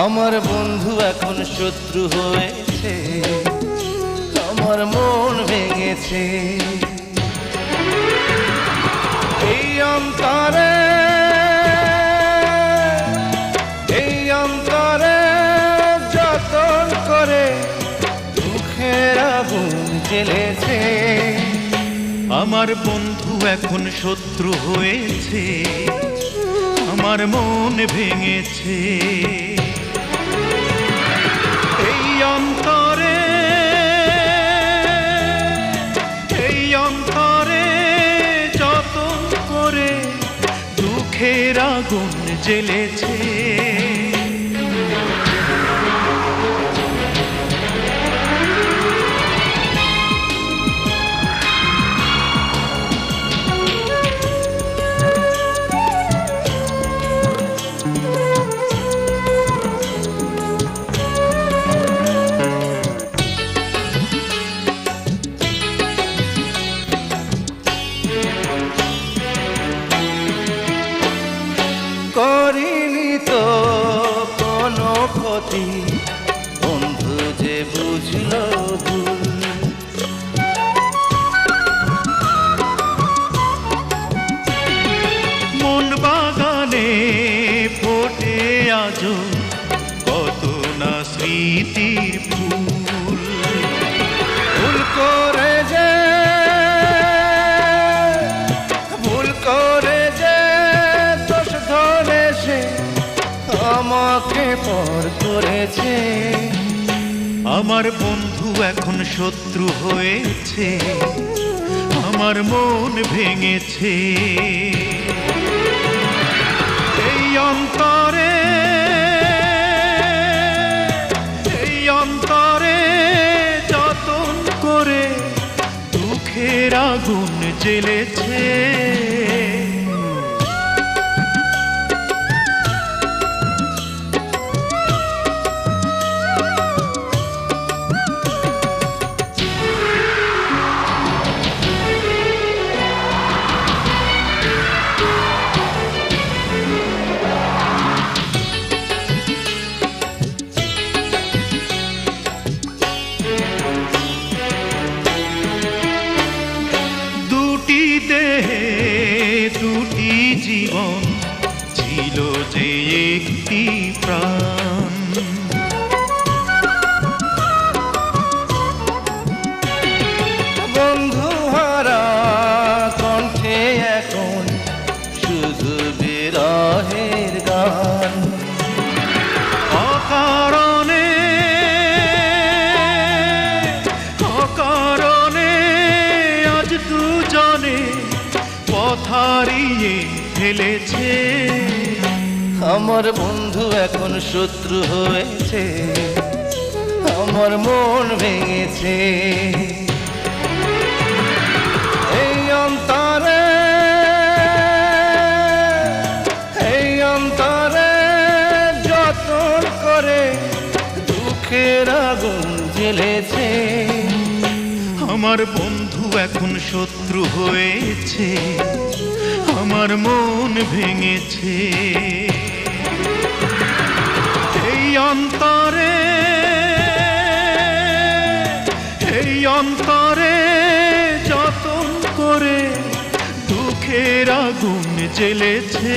আমার বন্ধু এখন শত্রু হয়েছে আমার মন ভেঙেছে। এই অন্তরে এই অন্তরে যতন করে দুঃখের আগুন জ্বেলেছে। আমার বন্ধু এখন শত্রু হয়েছে। আমার মন ভেঙেছে। আগুন জ্বেলেছে। বন্ধু যে মন বাগানে কত না স্মৃতির আমার বন্ধু এখন শত্রু হয়েছে, আমার মন ভেঙেছে। এই অন্তরে এই অন্তরে যতন করে দুঃখের আগুন জ্বেলেছে জীবন ছিল যে একটি প্রাণ। বন্ধু হারা কণ্ঠে এখন শুধু বিরহের গান। ফেলেছে আমার বন্ধু এখন শত্রু হয়েছে। আমার মন ভেঙেছে। এই অন্তরে এই অন্তরে যতন করে দুঃখের আগুন জ্বেলেছে। আমার বন্ধু এখন শত্রু হয়েছে, আমার মন ভেঙেছে। এই অন্তরে এই অন্তরে যতন করে দুঃখের আগুন জ্বেলেছে।